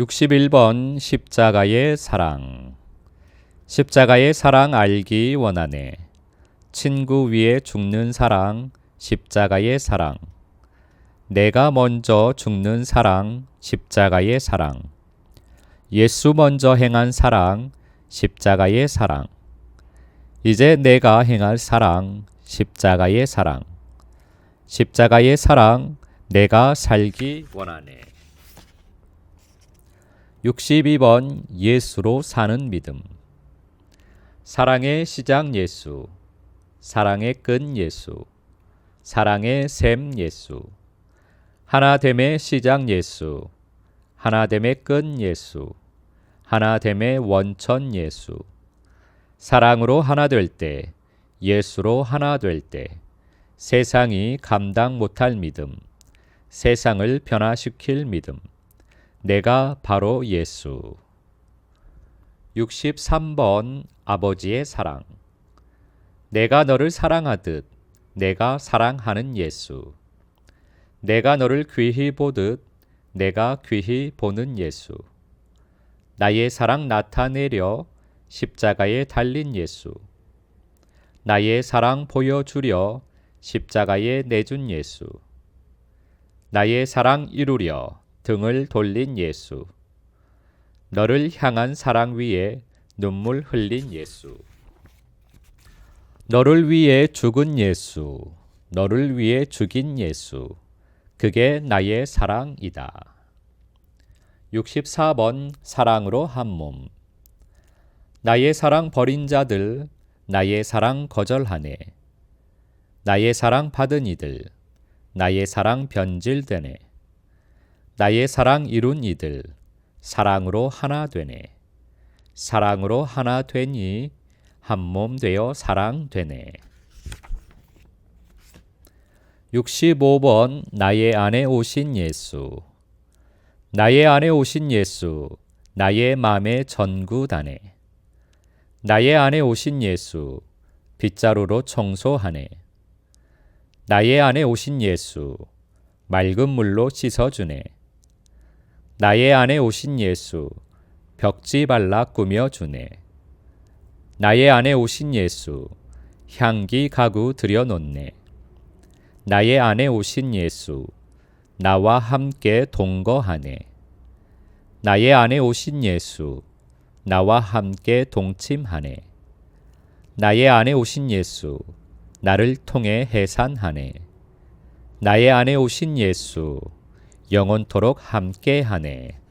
61번 십자가의 사랑. 십자가의 사랑 알기 원하네. 친구 위에 죽는 사랑 십자가의 사랑. 내가 먼저 죽는 사랑 십자가의 사랑. 예수 먼저 행한 사랑 십자가의 사랑. 이제 내가 행할 사랑 십자가의 사랑. 십자가의 사랑 내가 살기 원하네 62번 예수로 사는 믿음. 사랑의 시작 예수, 사랑의 끈 예수, 사랑의 샘 예수, 하나됨의 시작 예수, 하나됨의 끈 예수, 하나됨의 원천 예수. 사랑으로 하나 될 때, 예수로 하나 될 때, 세상이 감당 못할 믿음, 세상을 변화시킬 믿음. 내가 바로 예수. 63번 아버지의 사랑. 내가 너를 사랑하듯 내가 사랑하는 예수. 내가 너를 귀히 보듯 내가 귀히 보는 예수. 나의 사랑 나타내려 십자가에 달린 예수. 나의 사랑 보여주려 십자가에 내준 예수. 나의 사랑 이루려 등을 돌린 예수. 너를 향한 사랑 위에 눈물 흘린 예수. 너를 위해 죽은 예수. 너를 위해 죽인 예수. 그게 나의 사랑이다. 64번 사랑으로 한 몸. 나의 사랑 버린 자들, 나의 사랑 거절하네. 나의 사랑 받은 이들, 나의 사랑 변질되네. 나의 사랑 이룬 이들 사랑으로 하나 되네. 사랑으로 하나 되니 한 몸 되어 사랑 되네. 65번 나의 안에 오신 예수 나의 안에 오신 예수 나의 마음의 전구다네. 나의 안에 오신 예수 빗자루로 청소하네. 나의 안에 오신 예수 맑은 물로 씻어주네. 나의 안에 오신 예수 벽지 발라 꾸며 주네. 나의 안에 오신 예수 향기 가구 들여 놓네. 나의 안에 오신 예수 나와 함께 동거하네. 나의 안에 오신 예수 나와 함께 동침하네. 나의 안에 오신 예수 나를 통해 해산하네. 나의 안에 오신 예수 영원토록 함께하네.